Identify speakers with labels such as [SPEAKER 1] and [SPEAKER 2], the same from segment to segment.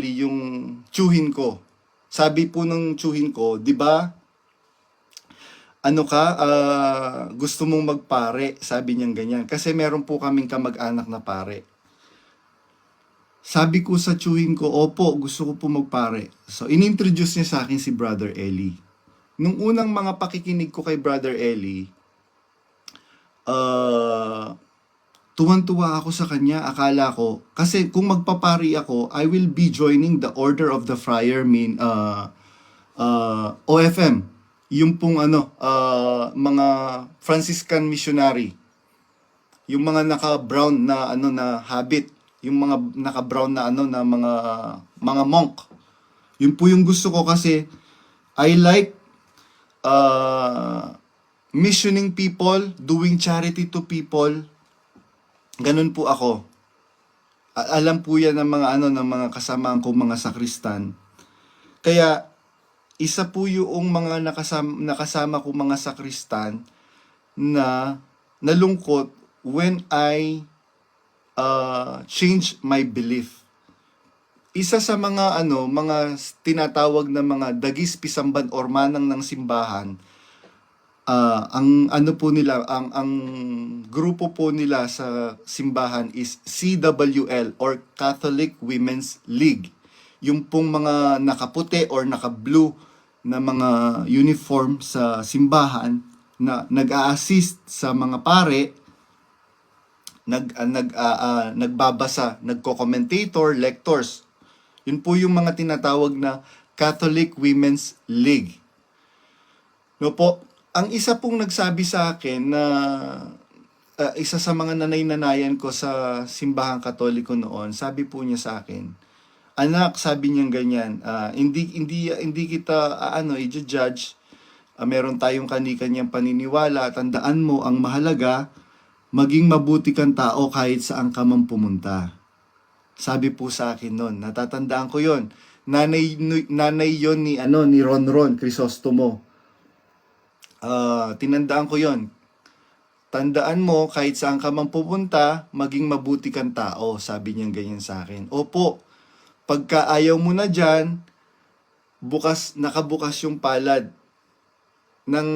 [SPEAKER 1] yung tsuhin ko. Sabi po ng tsuhin ko, di ba? Ano ka, ah, gusto mong magpare? Sabi niyang ganyan. Kasi meron po kaming kamag-anak na pare. Sabi ko sa tsuhin ko, opo, gusto ko po magpare. So, inintroduce niya sa akin si Brother Eli. Nung unang mga pakikinig ko kay Brother Eli, uh, tuwan-tuwa ako sa kanya. Akala ko, kasi kung magpapari ako, I will be joining the Order of the Friar mean, uh, uh, OFM. Yung pong ano, uh, mga Franciscan missionary. Yung mga naka-brown na ano na habit, yung mga naka-brown na ano na mga mga monk. Yun po yung gusto ko kasi I like uh, missioning people, doing charity to people. Ganun po ako. Alam po yan ng mga ano ng mga kasamaan ko mga sakristan. Kaya isa po yung mga nakasama, nakasama ko mga sakristan na nalungkot when I uh, change my belief. Isa sa mga ano, mga tinatawag na mga dagis pisamban or manang ng simbahan, ah, ang ano po nila, ang ang grupo po nila sa simbahan is CWL or Catholic Women's League. Yung pong mga nakaputi or naka-blue na mga uniform sa simbahan na nag-a-assist sa mga pare nag ah, nag ah, ah, nagbabasa, nagko-commentator, lectors. Yun po yung mga tinatawag na Catholic Women's League. No po, ang isa pong nagsabi sa akin na ah, isa sa mga nanay-nanayan ko sa simbahang katoliko noon, sabi po niya sa akin, anak, sabi niya ganyan, ah, hindi hindi hindi kita ah, ano i-judge. Ah, meron tayong kani-kanyang paniniwala. Tandaan mo ang mahalaga maging mabuti kang tao kahit saan ka man pumunta. Sabi po sa akin noon, natatandaan ko yon. Nanay, nanay yon ni, ano, ni Ron Ron Crisostomo. Ah, tinandaan ko yon. Tandaan mo, kahit saan ka man pupunta, maging mabuti kang tao. Sabi niya ganyan sa akin. Opo, pagka ayaw mo na dyan, bukas, nakabukas yung palad ng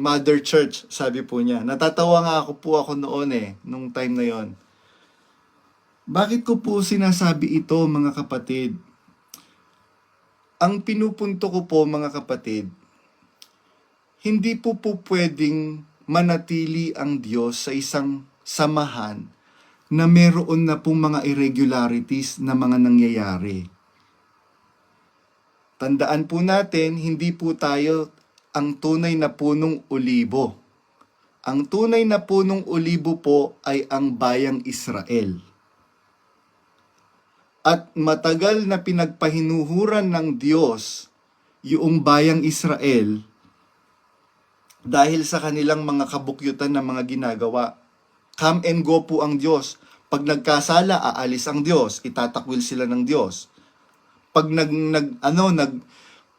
[SPEAKER 1] Mother Church, sabi po niya. Natatawa nga ako po ako noon eh, nung time na yon. Bakit ko po sinasabi ito, mga kapatid? Ang pinupunto ko po, mga kapatid, hindi po po pwedeng manatili ang Diyos sa isang samahan na meron na pong mga irregularities na mga nangyayari. Tandaan po natin, hindi po tayo ang tunay na punong olibo. Ang tunay na punong olibo po ay ang bayang Israel. At matagal na pinagpahinuhuran ng Diyos yung bayang Israel dahil sa kanilang mga kabukyutan na mga ginagawa. Come and go po ang Diyos. Pag nagkasala, aalis ang Diyos. Itatakwil sila ng Diyos. Pag nag, nag ano, nag,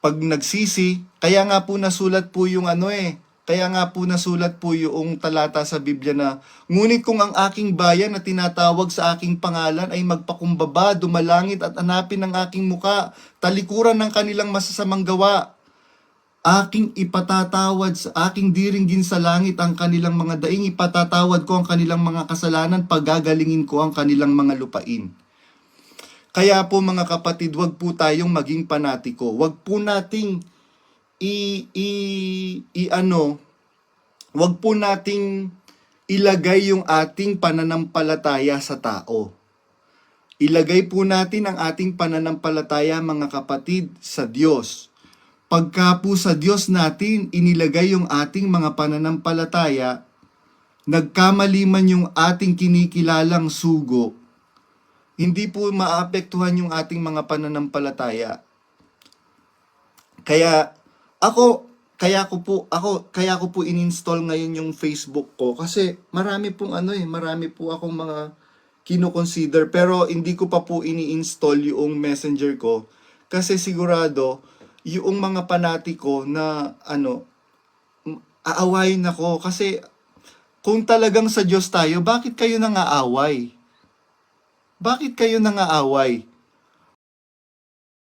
[SPEAKER 1] pag nagsisi, kaya nga po nasulat po yung ano eh, kaya nga po nasulat po yung talata sa Biblia na, Ngunit kung ang aking bayan na tinatawag sa aking pangalan ay magpakumbaba, dumalangit at hanapin ang aking muka, talikuran ng kanilang masasamang gawa, aking ipatatawad sa aking diringgin sa langit ang kanilang mga daing, ipatatawad ko ang kanilang mga kasalanan, pagagalingin ko ang kanilang mga lupain. Kaya po mga kapatid, wag po tayong maging panatiko. Wag po nating i, i, i ano, wag po nating ilagay yung ating pananampalataya sa tao. Ilagay po natin ang ating pananampalataya mga kapatid sa Diyos. Pagka po sa Diyos natin inilagay yung ating mga pananampalataya, nagkamali man yung ating kinikilalang sugo, hindi po maapektuhan yung ating mga pananampalataya. Kaya ako kaya ko po ako kaya ko po ininstall ngayon yung Facebook ko kasi marami pong ano eh, marami po akong mga kino-consider pero hindi ko pa po ini-install yung Messenger ko kasi sigurado yung mga panatiko na ano aawayin ako kasi kung talagang sa Diyos tayo, bakit kayo nang aaway? Bakit kayo nang aaway?